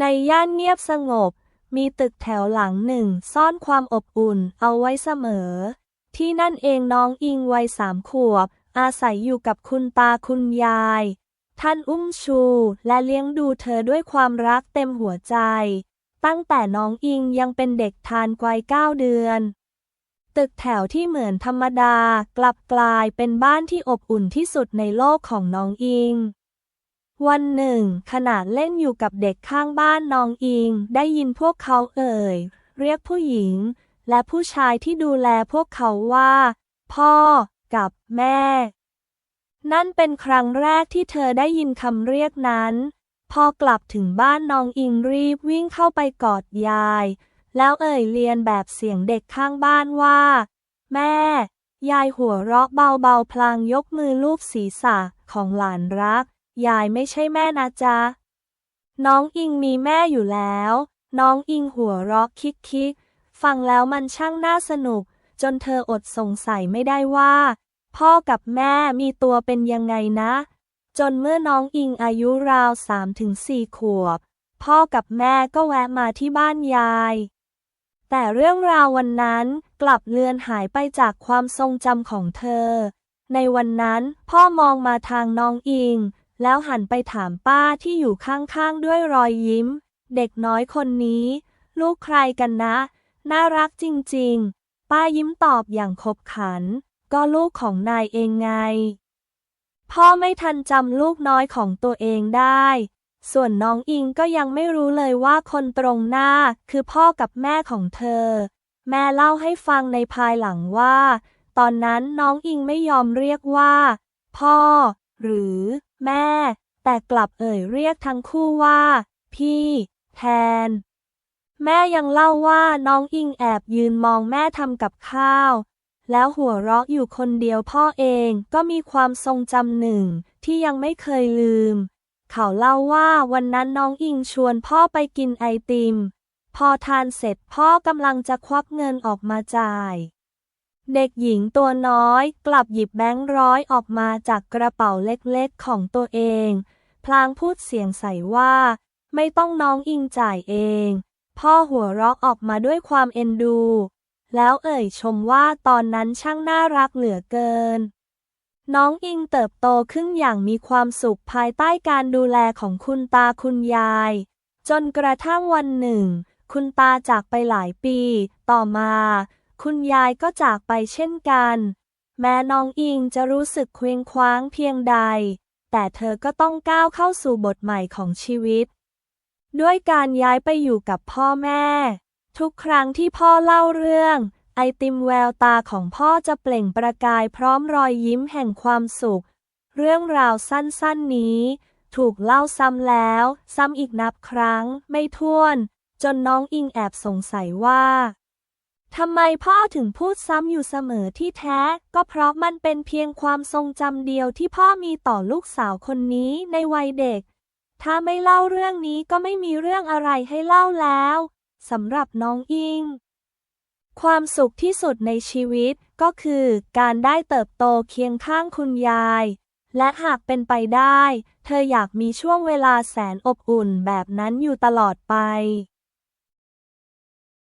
ในย่านเงียบสงบ มีตึกแถวหลังหนึ่งซ่อนความอบอุ่นเอาไว้เสมอ ที่นั่นเองน้องอิงวัยสามขวบ อาศัยอยู่กับคุณตาคุณยาย ท่านอุ้มชูและเลี้ยงดูเธอด้วยความรักเต็มหัวใจ ตั้งแต่น้องอิงยังเป็นเด็กทานกวัยเก้าเดือน ตึกแถวที่เหมือนธรรมดากลับกลายเป็นบ้านที่อบอุ่นที่สุดในโลกของน้องอิง วันหนึ่ง ขณะเล่นอยู่กับเด็กข้างบ้านน้องอิง ได้ยินพวกเขาเอ่ย เรียกผู้หญิง และผู้ชายที่ดูแลพวกเขาว่า พ่อ กับแม่ นั่นเป็นครั้งแรกที่เธอได้ยินคำเรียกนั้น พอกลับถึงบ้านน้องอิงรีบวิ่งเข้าไปกอดยาย แล้วเอ่ยเรียนแบบเสียงเด็กข้างบ้านว่า แม่ ยายหัวเราะเบาๆพลางยกมือลูบศีรษะของหลานรัก ยายไม่ใช่แม่นะจ๊ะ น้องอิงมีแม่อยู่แล้ว น้องอิงหัวเราะคิกคิกฟังแล้วมันช่างน่าสนุก จนเธออดสงสัยไม่ได้ว่า พ่อกับแม่มีตัวเป็นยังไงนะ จนเมื่อน้องอิงอายุราวสามถึงสี่ขวบ พ่อกับแม่ก็แวะมาที่บ้านยาย แต่เรื่องราววันนั้นกลับเลือนหายไปจากความทรงจำของเธอ ในวันนั้นพ่อมองมาทางน้องอิง แล้วหันไปถามป้าที่อยู่ข้างๆด้วยรอยยิ้ม เด็กน้อยคนนี้ ลูกใครกันนะ น่ารักจริงๆ ป้ายิ้มตอบอย่างขบขัน ก็ลูกของนายเองไง พ่อไม่ทันจำลูกน้อยของตัวเองได้ ส่วนน้องอิงก็ยังไม่รู้เลยว่าคนตรงหน้าคือพ่อกับแม่ของเธอ แม่เล่าให้ฟังในภายหลังว่า ตอนนั้นน้องอิงไม่ยอมเรียกว่า พ่อ หรือแม่ แต่กลับเอ่ยเรียกทั้งคู่ว่า พี่ แทน แม่ยังเล่าว่าน้องอิงแอบยืนมองแม่ทำกับข้าว แล้วหัวเราะอยู่คนเดียวพ่อเองก็มีความทรงจำหนึ่งที่ยังไม่เคยลืม เขาเล่าว่าวันนั้นน้องอิงชวนพ่อไปกินไอติม พอทานเสร็จพ่อกำลังจะควักเงินออกมาจ่าย เด็กหญิงตัวน้อย กลับหยิบแบงค์ร้อยออกมาจากกระเป๋าเล็กๆของตัวเอง พลางพูดเสียงใสว่า ไม่ต้องน้องอิงจ่ายเอง พ่อหัวเราะออกมาด้วยความเอ็นดู แล้วเอ่ยชมว่าตอนนั้นช่างน่ารักเหลือเกิน น้องอิงเติบโตขึ้นอย่างมีความสุขภายใต้การดูแลของคุณตาคุณยาย จนกระทั่งวันหนึ่ง คุณตาจากไปหลายปี ต่อมา คุณยายก็จากไปเช่นกัน แม้น้องอิงจะรู้สึกเคว้งคว้างเพียงใด แต่เธอก็ต้องก้าวเข้าสู่บทใหม่ของชีวิต ด้วยการย้ายไปอยู่กับพ่อแม่ ทุกครั้งที่พ่อเล่าเรื่อง ไอติมแววตาของพ่อจะเปล่งประกายพร้อมรอยยิ้มแห่งความสุข เรื่องราวสั้นๆนี้ ถูกเล่าซ้ำแล้ว ซ้ำอีกนับครั้งไม่ถ้วน จนน้องอิงแอบสงสัยว่า ทำไมพ่อถึงพูดซ้ำอยู่เสมอที่แท้ ก็เพราะมันเป็นเพียงความทรงจำเดียวที่พ่อมีต่อลูกสาวคนนี้ในวัยเด็ก ถ้าไม่เล่าเรื่องนี้ก็ไม่มีเรื่องอะไรให้เล่าแล้วสำหรับน้องอิง ความสุขที่สุดในชีวิตก็คือการได้เติบโตเคียงข้างคุณยาย และหากเป็นไปได้ เธออยากมีช่วงเวลาแสนอบอุ่นแบบนั้นอยู่ตลอดไป